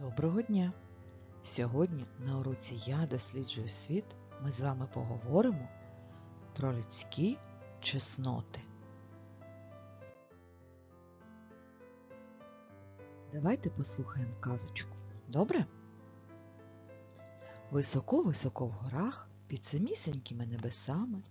Доброго дня! Сьогодні на уроці Я досліджую світ ми з вами поговоримо про людські чесноти. Давайте послухаємо казочку. Добре? Високо-високо в горах, під самісінькими небесами,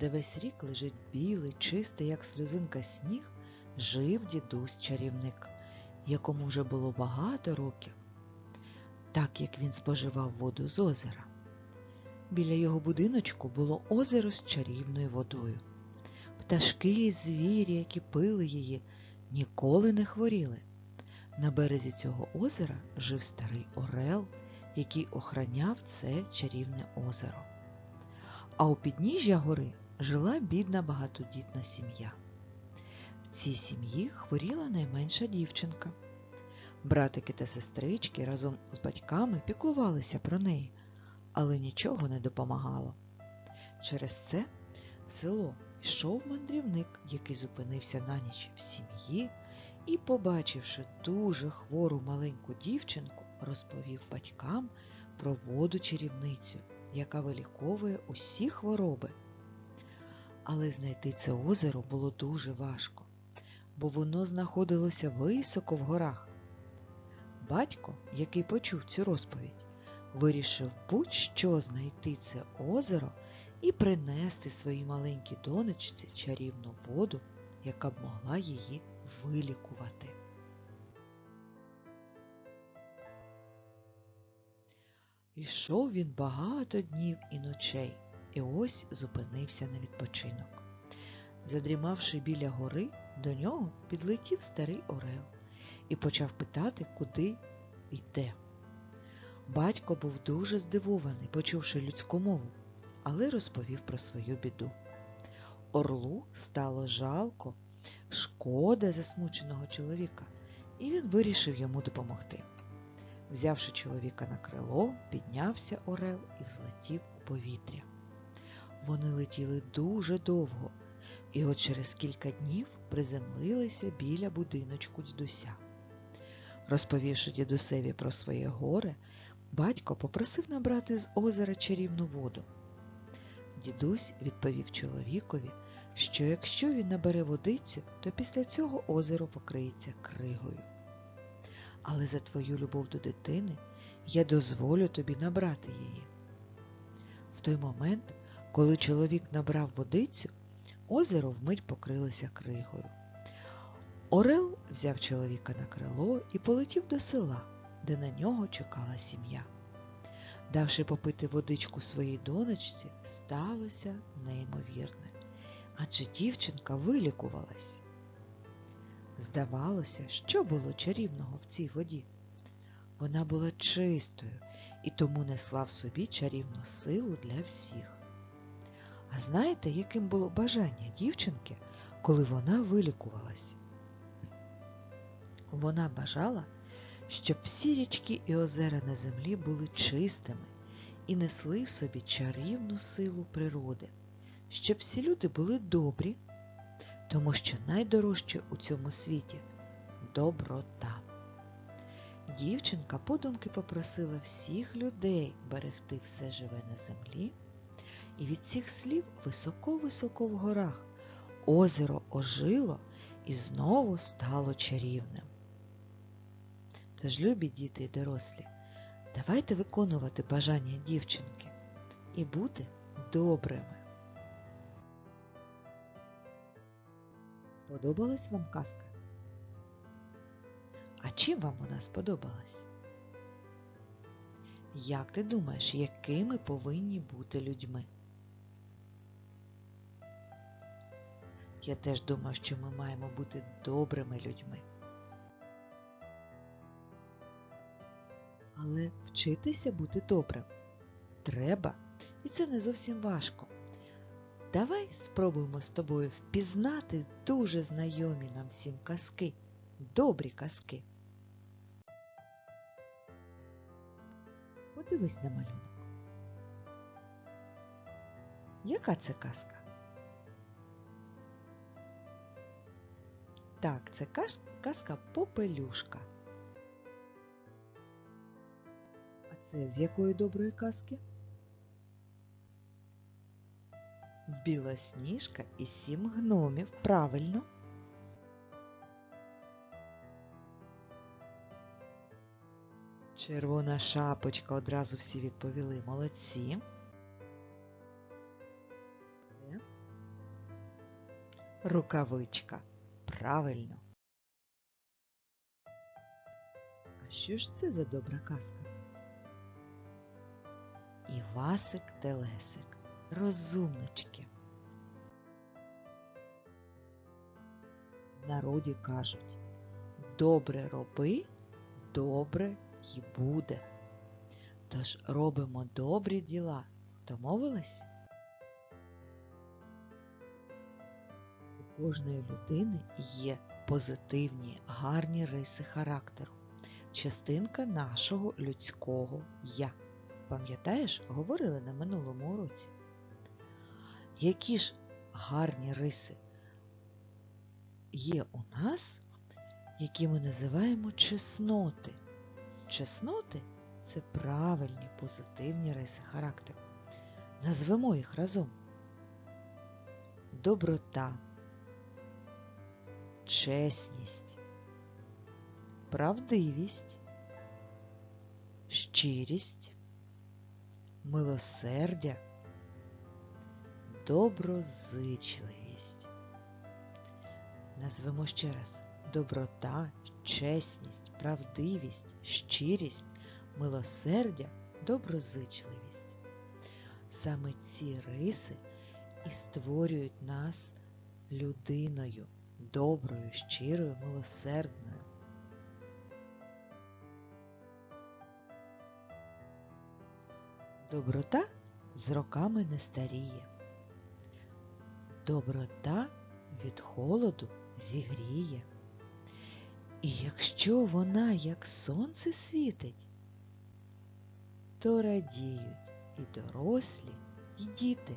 де весь рік лежить білий, чистий, як сльозинка сніг, жив дідусь чарівник якому вже було багато років, так як він споживав воду з озера. Біля його будиночку було озеро з чарівною водою. Пташки і звірі, які пили її, ніколи не хворіли. На березі цього озера жив старий Орел, який охраняв це чарівне озеро. А у підніжжя гори жила бідна багатодітна сім'я цій сім'ї хворіла найменша дівчинка. Братики та сестрички разом з батьками піклувалися про неї, але нічого не допомагало. Через це село йшов мандрівник, який зупинився на ніч в сім'ї і, побачивши дуже хвору маленьку дівчинку, розповів батькам про воду чарівницю, яка виліковує усі хвороби. Але знайти це озеро було дуже важко бо воно знаходилося високо в горах. Батько, який почув цю розповідь, вирішив будь-що знайти це озеро і принести своїй маленькій донечці чарівну воду, яка б могла її вилікувати. Ішов він багато днів і ночей, і ось зупинився на відпочинок. Задрімавши біля гори, до нього підлетів старий Орел і почав питати, куди йде. Батько був дуже здивований, почувши людську мову, але розповів про свою біду. Орлу стало жалко, шкода засмученого чоловіка, і він вирішив йому допомогти. Взявши чоловіка на крило, піднявся Орел і взлетів у повітря. Вони летіли дуже довго і от через кілька днів приземлилися біля будиночку дідуся. Розповівши дідусеві про своє горе, батько попросив набрати з озера чарівну воду. Дідусь відповів чоловікові, що якщо він набере водицю, то після цього озеро покриється кригою. Але за твою любов до дитини я дозволю тобі набрати її. В той момент, коли чоловік набрав водицю, Озеро вмить покрилося кригою. Орел взяв чоловіка на крило і полетів до села, де на нього чекала сім'я. Давши попити водичку своїй донечці, сталося неймовірне, адже дівчинка вилікувалась. Здавалося, що було чарівного в цій воді. Вона була чистою і тому несла в собі чарівну силу для всіх. А знаєте, яким було бажання дівчинки, коли вона вилікувалась? Вона бажала, щоб всі річки і озера на землі були чистими і несли в собі чарівну силу природи, щоб всі люди були добрі, тому що найдорожче у цьому світі доброта. Дівчинка подумки попросила всіх людей берегти все живе на землі і від цих слів високо-високо в горах озеро ожило і знову стало чарівним. Тож, любі діти і дорослі, давайте виконувати бажання дівчинки і бути добрими. Сподобалась вам казка? А чим вам вона сподобалась? Як ти думаєш, якими повинні бути людьми? Я теж думаю, що ми маємо бути добрими людьми. Але вчитися бути добрим треба, і це не зовсім важко. Давай спробуємо з тобою впізнати дуже знайомі нам всім казки, добрі казки. Подивись на малюнок. Яка це казка? Так, це казка Попелюшка. А Це з якої доброї казки? Білосніжка і сім гномів. Правильно. Червона шапочка одразу всі відповіли. Молодці. Рукавичка. Правильно. А що ж це за добра казка? Івасик Телесик. Розумнички. В народі кажуть, добре роби, добре й буде. Тож робимо добрі діла. Домовились? Кожної людини є позитивні, гарні риси характеру, частинка нашого людського я. Пам'ятаєш, говорили на минулому уроці? Які ж гарні риси є у нас, які ми називаємо чесноти? Чесноти це правильні позитивні риси характеру. Назвемо їх разом. Доброта, чесність, правдивість, щирість, милосердя, доброзичливість. Назвемо ще раз доброта, чесність, правдивість, щирість, милосердя, доброзичливість. Саме ці риси і створюють нас людиною, доброю, щирою, милосердною. Доброта з роками не старіє. Доброта від холоду зігріє. І якщо вона, як сонце світить, то радіють і дорослі, і діти.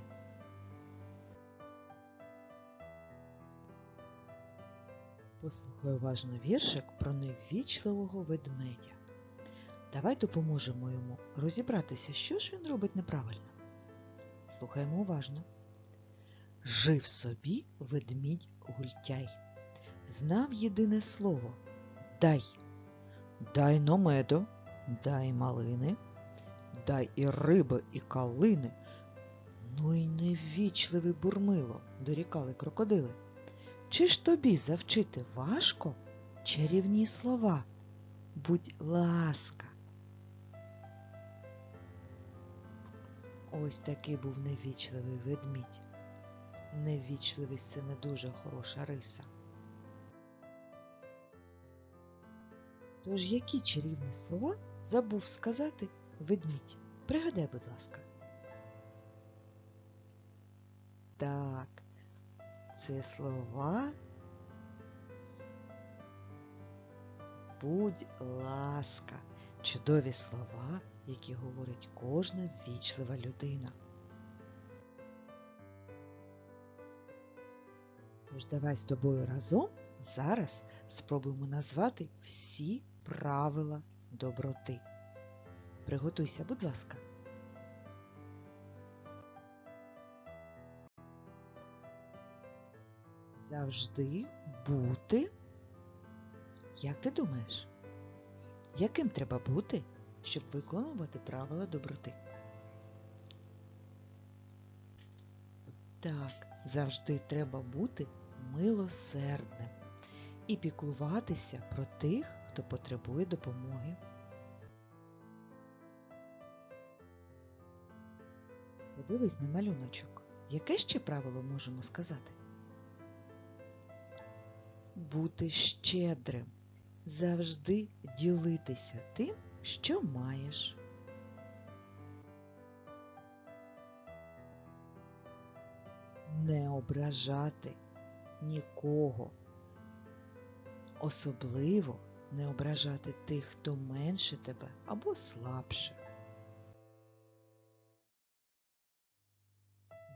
Послухай уважно віршик про неввічливого ведмедя. Давай допоможемо йому розібратися, що ж він робить неправильно. Слухаємо уважно. Жив собі ведмідь гультяй, знав єдине слово дай, дай но меду, дай малини, дай і риби, і калини. Ну й неввічливий бурмило, дорікали крокодили. Чи ж тобі завчити важко чарівні слова? Будь ласка. Ось такий був невічливий ведмідь. Невічливість це не дуже хороша риса. Тож які чарівні слова забув сказати ведмідь? Пригадай, будь ласка. Так, це слова. Будь ласка, чудові слова, які говорить кожна ввічлива людина. Тож давай з тобою разом зараз спробуємо назвати всі правила доброти. Приготуйся, будь ласка. Завжди бути. Як ти думаєш? Яким треба бути, щоб виконувати правила доброти? Так, завжди треба бути милосердним і піклуватися про тих, хто потребує допомоги. Подивись на малюночок. Яке ще правило можемо сказати? Бути щедрим. Завжди ділитися тим, що маєш. Не ображати нікого. Особливо не ображати тих, хто менше тебе або слабше.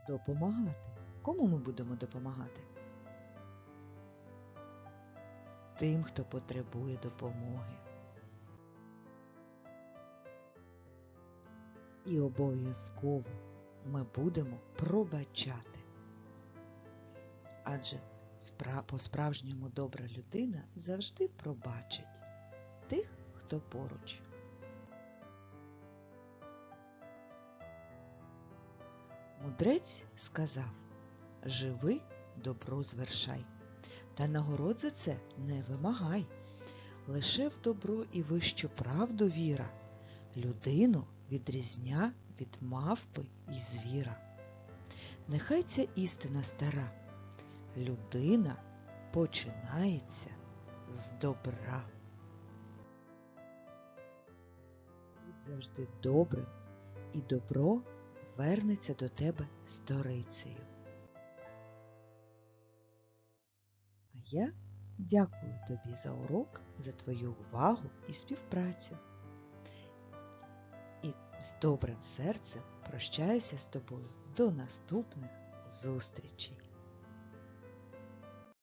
Допомагати. Кому ми будемо допомагати? Тим, хто потребує допомоги. І обов'язково ми будемо пробачати. Адже по-справжньому добра людина завжди пробачить тих, хто поруч. Мудрець сказав Живи, добро звершай, та нагород за це не вимагай. Лише в добро і вищу правду віра, людину відрізня від мавпи і звіра. Нехай ця істина стара, людина починається з добра. Будь завжди добрим, і добро вернеться до тебе сторицею. Я дякую тобі за урок, за твою увагу і співпрацю. І з добрим серцем прощаюся з тобою до наступних зустрічей.